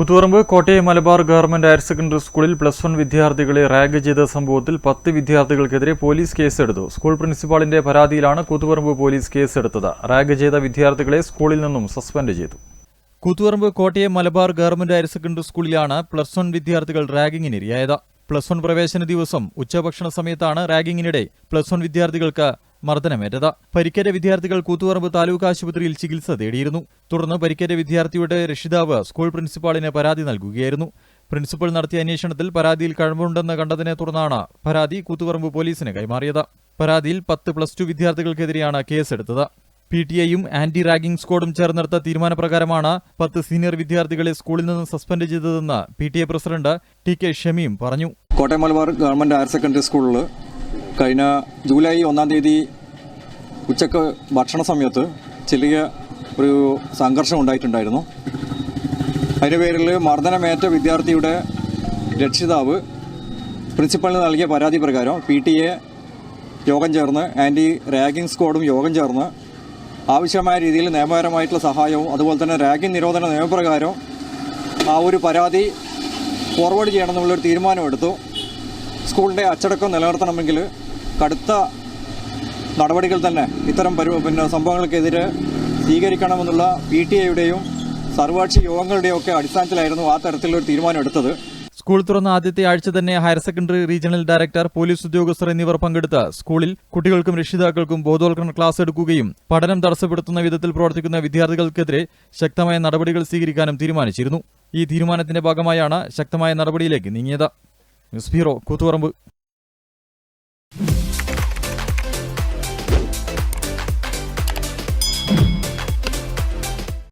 Kuthuparamba Kottayam Malabar government higher secondary സ്കൂളിൽ plus one വിദ്യാർത്ഥികളെ rag ചെയ്ത സംഭവത്തിൽ പത്ത് വിദ്യാർത്ഥികൾക്കെതിരെ പോലീസ് കേസെടുത്തു. സ്കൂൾ പ്രിൻസിപ്പാളിന്റെ പരാതിയിലാണ് കൂത്തുപറമ്പ് പോലീസ് കേസെടുത്തത്. റാഗ് ചെയ്ത വിദ്യാർത്ഥികളെ സ്കൂളിൽ നിന്നും സസ്പെൻഡ് ചെയ്തു. Koothuparamba Kottayam Malabar government higher secondary സ്കൂളിലാണ് പ്ലസ് വൺ വിദ്യാർത്ഥികൾ റാഗിങ്ങിനിരയായത്. പ്ലസ് വൺ പ്രവേശന ദിവസം ഉച്ചഭക്ഷണ സമയത്താണ് റാഗിങ്ങിനിടെ പ്ലസ് വൺ വിദ്യാർത്ഥികൾക്ക് മർദ്ദനമേറ്റത്. പരിക്കേറ്റ വിദ്യാർത്ഥികൾ കൂത്തുപറമ്പ് താലൂക്ക് ആശുപത്രിയിൽ ചികിത്സ തേടിയിരുന്നു. തുടർന്ന് പരിക്കേറ്റ വിദ്യാർത്ഥിയുടെ രക്ഷിതാവ് സ്കൂൾ പ്രിൻസിപ്പാളിന് പരാതി നൽകുകയായിരുന്നു. പ്രിൻസിപ്പൽ നടത്തിയ അന്വേഷണത്തിൽ പരാതിയിൽ കഴിവുണ്ടെന്ന് കണ്ടതിനെ തുടർന്നാണ് പരാതി കൂത്തുപറമ്പ് പോലീസിന് കൈമാറിയത്. പരാതിയിൽ പത്ത് പ്ലസ് ടു വിദ്യാർത്ഥികൾക്കെതിരെയാണ് കേസെടുത്തത്. പി ടി ഐയും ആന്റി റാഗിംഗ് സ്ക്വാഡും ചേർന്നെടുത്ത തീരുമാനപ്രകാരമാണ് പത്ത് സീനിയർ വിദ്യാർത്ഥികളെ സ്കൂളിൽ നിന്ന് സസ്പെൻഡ് ചെയ്തതെന്ന് P T A president T K Shameem പറഞ്ഞു. Kottayam Malabar government higher secondary സ്കൂളിൽ കഴിഞ്ഞ ജൂലൈ ഒന്നാം തീയതി ഉച്ചയ്ക്ക് ഭക്ഷണ സമയത്ത് ചെറിയ ഒരു സംഘർഷം ഉണ്ടായിട്ടുണ്ടായിരുന്നു. അതിന്റെ പേരിൽ മർദ്ദനമേറ്റ വിദ്യാർത്ഥിയുടെ രക്ഷിതാവ് പ്രിൻസിപ്പലിന് നൽകിയ പരാതി പ്രകാരം പി ടി എ യോഗം ചേർന്ന് ആന്റി റാഗിംഗ് സ്ക്വാഡും യോഗം ചേർന്ന് ആവശ്യമായ രീതിയിൽ നിയമപരമായിട്ടുള്ള സഹായവും അതുപോലെ തന്നെ റാഗിംഗ് നിരോധന നിയമപ്രകാരം ആ ഒരു പരാതി ഫോർവേഡ് ചെയ്യണമെന്നുള്ളൊരു തീരുമാനമെടുത്തു. സ്കൂളിന്റെ അച്ചടക്കം നിലനിർത്തണമെങ്കിൽ കടുത്ത നടപടികൾ തന്നെ ഇത്തരം പരി പിന്നെ സംഭവങ്ങൾക്കെതിരെ സ്വീകരിക്കണമെന്നുള്ള പി ടി എയുടെയും സർവകക്ഷി യോഗങ്ങളുടെയും ഒക്കെ അടിസ്ഥാനത്തിലായിരുന്നു ആ തരത്തിലൊരു തീരുമാനം എടുത്തത് സ്കൂൾ തുറന്ന ആദ്യത്തെ ആഴ്ച തന്നെ higher secondary regional director police ഉദ്യോഗസ്ഥർ എന്നിവർ പങ്കെടുത്ത് സ്കൂളിൽ കുട്ടികൾക്കും രക്ഷിതാക്കൾക്കും ബോധവൽക്കരണ ക്ലാസ് എടുക്കുകയും പഠനം തടസ്സപ്പെടുത്തുന്ന വിധത്തിൽ പ്രവർത്തിക്കുന്ന വിദ്യാർത്ഥികൾക്കെതിരെ ശക്തമായ നടപടികൾ സ്വീകരിക്കാനും തീരുമാനിച്ചിരുന്നു. ഈ തീരുമാനത്തിന്റെ ഭാഗമായാണ് ശക്തമായ നടപടിയിലേക്ക് നീങ്ങിയത്. Spyro, cultura